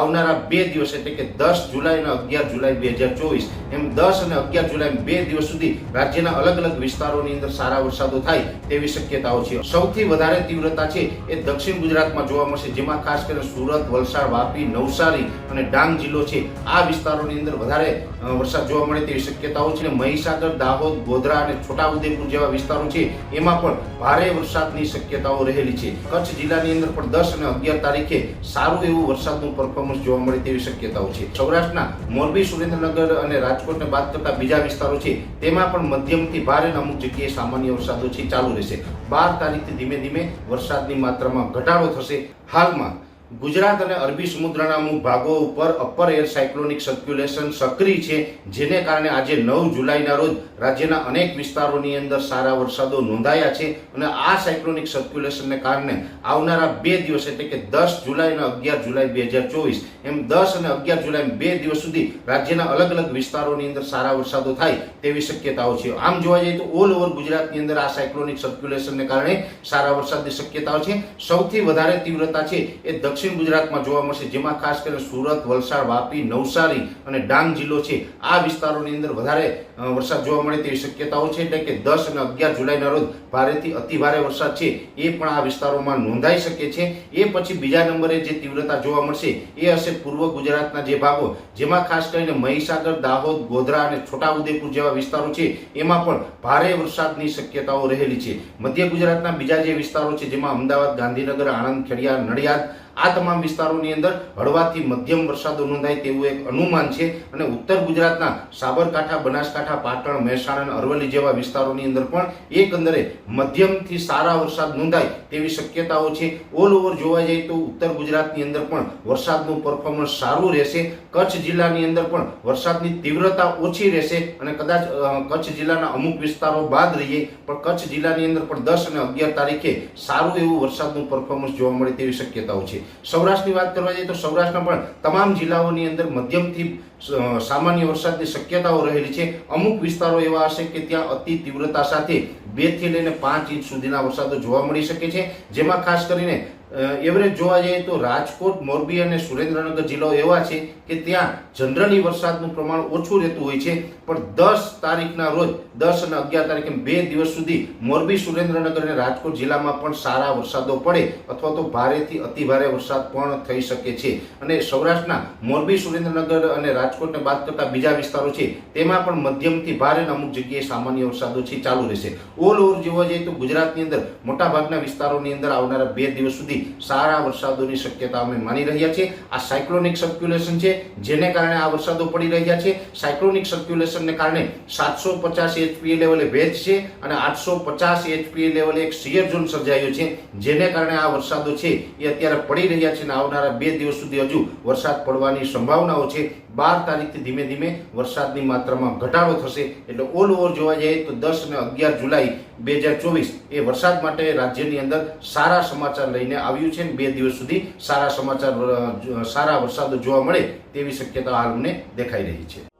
આવનારા બે દિવસ એટલે કે દસ જુલાઈ અને અગિયાર જુલાઈ બે હજાર ચોવીસ, એમ દસ અને અગિયાર જુલાઈ બે દિવસ સુધી રાજ્યના અલગ અલગ વિસ્તારોની અંદર સારા વરસાદો થાય તેવી શક્યતાઓ છે. સૌથી વધારે તીવ્રતા છે એ દક્ષિણ ગુજરાતમાં જોવા મળશે, જેમાં ખાસ કરીને સુરત, વલસાડ, વાપી, નવસારી અને ડાંગ જિલ્લો છે. આ વિસ્તારોની અંદર વધારે વરસાદ જોવા મળે તેવી શક્યતાઓ છે. મહીસાગર, દાહોદ, ગોધરા અને છોટાઉદેપુર જેવા વિસ્તારો છે, એમાં પણ ભારે વરસાદની શક્યતાઓ રહેલી છે. કચ્છ જિલ્લાની અંદર પણ દસ અને અગિયાર તારીખે સારું એવું વરસાદનું પરફોર્મન્સ જોવા મળે તેવી શક્યતાઓ છે. સૌરાષ્ટ્રના મોરબી, સુરેન્દ્રનગર અને રાજકોટને બાદ કરતા બીજા વિસ્તારો છે, તેમાં પણ મધ્યમથી ભારે અમુક જગ્યાએ સામાન્ય વરસાદો છે, ચાલુ રહેશે. બાર તારીખથી ધીમે ધીમે વરસાદની માત્રામાં ઘટાડો થશે. હાલમાં ગુજરાત અને અરબી સમુદ્રના અમુક ભાગો ઉપર અપર એર સાયક્લોનિક સર્ક્યુલેશન સક્રિય છે, જેને કારણે આજે નવ જુલાઈના રોજ રાજ્યના અનેક વિસ્તારોની અંદર સારા વરસાદો નોંધાયા છે અને આ સાયક્લોનિક સર્ક્યુલેશનને કારણે આવનારા બે દિવસ એટલે કે દસ જુલાઈ અને અગિયાર જુલાઈ બે હજાર ચોવીસ એમ દસ અને અગિયાર જુલાઈ બે દિવસ સુધી રાજ્યના અલગ અલગ વિસ્તારોની અંદર સારા વરસાદો થાય તેવી શક્યતાઓ છે. આમ જોવા જઈએ તો ઓલ ઓવર ગુજરાતની અંદર આ સાયક્લોનિક સર્ક્યુલેશનને કારણે સારા વરસાદની શક્યતાઓ છે. સૌથી વધારે તીવ્રતા છે એ દક્ષિણ ગુજરાતમાં જોવા મળશે, જેમાં ખાસ કરીને સુરત, વલસાડ, વાપી, નવસારી અને ડાંગ જિલ્લો છે. આ વિસ્તારોની અંદર વધારે વરસાદ જોવા મળે તેવી શક્યતાઓ છે એટલે કે દસ અને અગિયાર જુલાઈના રોજ ભારેથી અતિ ભારે વરસાદ છે એ પણ આ વિસ્તારોમાં નોંધાઈ શકે છે. એ પછી બીજા નંબરે જે તીવ્રતા જોવા મળશે એ હશે પૂર્વ ગુજરાતના જે ભાગો, જેમાં ખાસ કરીને મહીસાગર, દાહોદ, ગોધરા અને છોટાઉદેપુર જેવા વિસ્તારો છે, એમાં પણ ભારે વરસાદની શક્યતાઓ રહેલી છે. મધ્ય ગુજરાતના બીજા જે વિસ્તારો છે, જેમાં અમદાવાદ, ગાંધીનગર, આણંદ ખેડિયા નડિયાદ આ તમામ વિસ્તારોની અંદર હળવાથી મધ્યમ વરસાદો નોંધાય તેવું એક અનુમાન છે અને ઉત્તર ગુજરાતના સાબરકાંઠા, બનાસકાંઠા, પાટણ, મહેસાણા અને અરવલ્લી જેવા વિસ્તારોની અંદર પણ એકંદરે મધ્યમથી સારા વરસાદ નોંધાય તેવી શક્યતાઓ છે. ઓલ ઓવર જોવા જઈએ તો ઉત્તર ગુજરાતની અંદર પણ વરસાદનું પરફોર્મન્સ સારું રહેશે. કચ્છ જિલ્લાની અંદર પણ વરસાદની તીવ્રતા ઓછી રહેશે અને કદાચ કચ્છ જિલ્લાના અમુક વિસ્તારો બાદ રહીએ, પણ કચ્છ જિલ્લાની અંદર પણ દસ અને અગિયાર તારીખે સારું એવું વરસાદનું પરફોર્મન્સ જોવા મળે તેવી શક્યતાઓ છે. સૌરાષ્ટ્રની વાત કરવા જઈએ તો સૌરાષ્ટ્રના પણ તમામ જિલ્લાઓની અંદર મધ્યમથી સામાન્ય વરસાદની શક્યતાઓ રહેલી છે. અમુક વિસ્તારો એવા હશે કે ત્યાં અતિ તીવ્રતા સાથે બેથી લઈને પાંચ ઇંચ સુધીના વરસાદો જોવા મળી શકે છે. જેમાં ખાસ કરીને એવરેજ જોવા જઈએ તો રાજકોટ, મોરબી અને સુરેન્દ્રનગર જિલ્લાઓ એવા છે કે ત્યાં જનરલી વરસાદનું પ્રમાણ ઓછું રહેતું હોય છે. પણ દસ તારીખના રોજ, દસ અને અગિયાર તારીખે બે દિવસ સુધી મોરબી, સુરેન્દ્રનગર અને રાજકોટ જિલ્લામાં પણ સારા વરસાદો પડે અથવા તો ભારેથી અતિ ભારે વરસાદ પણ થઈ શકે છે. અને સૌરાષ્ટ્રના મોરબી, સુરેન્દ્રનગર અને રાજકોટને બાદ કરતા બીજા વિસ્તારો છે, તેમાં પણ મધ્યમથી ભારે અમુક જગ્યાએ સામાન્ય વરસાદો છે, ચાલુ રહેશે. ઓલ ઓવર જોવા જઈએ તો ગુજરાતની અંદર મોટાભાગના વિસ્તારોની અંદર આવનારા બે દિવસ સુધી સારા વરસાદોની શક્યતા અમે માની રહ્યા છીએ. આ સાયક્લોનિક સર્ક્યુલેશન છે, જેને કારણે આ વરસાદો પડી રહ્યા છે. સાયક્લોનિક સર્ક્યુલેશનને કારણે સાતસો પચાસ એચપીએ લેવલે ભેજ છે અને આઠસો પચાસ એચપીએ લેવલે એક સિયર ઝોન સર્જાયો છે. જેને કારણે આ વરસાદો છે એ અત્યારે પડી રહ્યા છે અને આવનારા બે દિવસ સુધી હજુ વરસાદ પડવાની સંભાવનાઓ છે. બાર તારીખથી ધીમે ધીમે વરસાદની માત્રામાં ઘટાડો થશે. એટલે ઓલ ઓવર જોવા જઈએ તો દસ અને અગિયાર જુલાઈ બે હજાર ચોવીસ એ વરસાદ માટે રાજ્યની અંદર સારા સમાચાર લઈને આવ્યું છે. બે દિવસ સુધી સારા સમાચાર સારા વરસાદો જોવા મળે તેવી શક્યતા હાલ અમને દેખાઈ રહી છે.